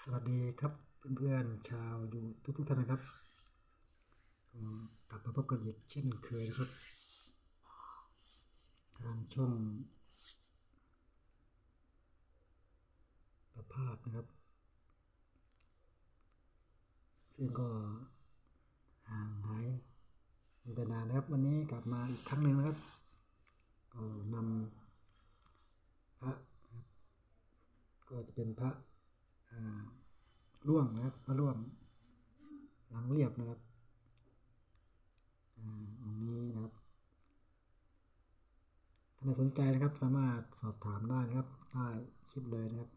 สวัสดีครับเพื่อนๆชาวยูทุกทุกๆท่านนะครับกลับมาพบกันอีกเช่นเคยนะครับ ทางช่องประพาสนะครับ ซึ่งก็ห่างหายไปนานนะครับ วันนี้กลับมาอีกครั้งหนึ่งนะครับก็นำพระก็จะเป็นพระ ร่วงนะครับพระร่วงหลังเรียบนะครับอ่าองนี้นะครับท่านใดสนใจนะครับสามารถสอบถามได้นะครับใต้คลิปเลยนะครับ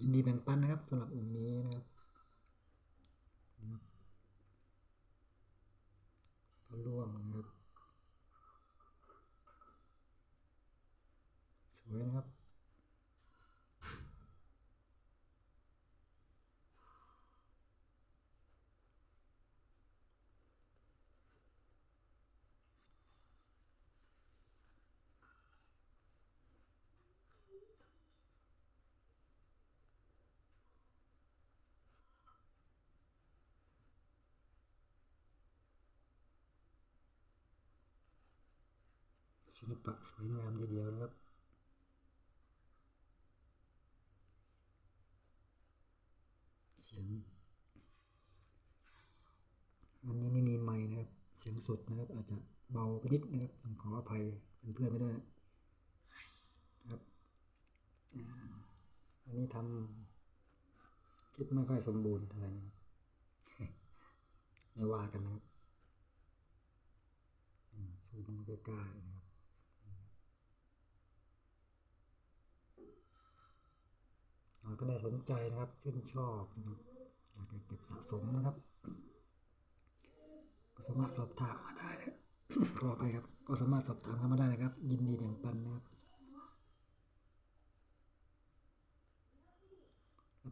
ยินดีแบ่งปันนะครับสำหรับองค์นี้นะครับนะครับพระร่วงนะครับ สวยนะครับ ศิลปะสวยงามทีเดียวนะครับ สียง วันนี้ไม่มีไมค์นะครับ เสียงสดนะครับ อาจจะเบาไปนิดนะครับต้องขออภัยเพื่อนๆไม่ได้นะครับวันนี้ทำคลิปไม่ค่อยสมบูรณ์เท่าไหร่นะครับไม่ว่ากันนะครับซูมใกล้ๆนะครับ เราก็ได้สนใจนะครับชื่นชอบนะครับอยากจะเก็บสะสมนะครับ ก็สามารถสอบถามมาได้นะขอไปครับ ก็สามารถสอบถามเข้ามาได้นะครับ ยินดีแบ่งปันนะครับ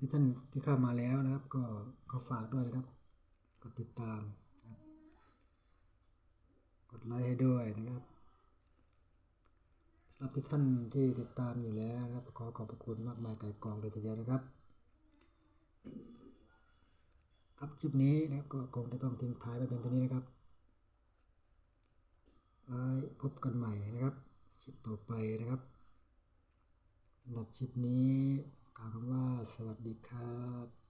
ที่ท่านที่เข้ามาแล้วนะครับ ก็ก็ฝากด้วยนะครับกดติดตาม กดไลค์ให้ด้วยนะครับ รับทุกท่านที่ติดตามอยู่แล้วนะครับ ขอขอบพระคุณมากมายไก่กองเลยทีเดียวนะครับ ครับคลิปนี้นะครับก็คงจะต้องทิ้งท้ายไปเป็นตัวนี้นะครับไว้พบกันใหม่นะครับคลิปต่อไปนะครับสำหรับคลิปนี้กล่าวคำว่าสวัสดีครับ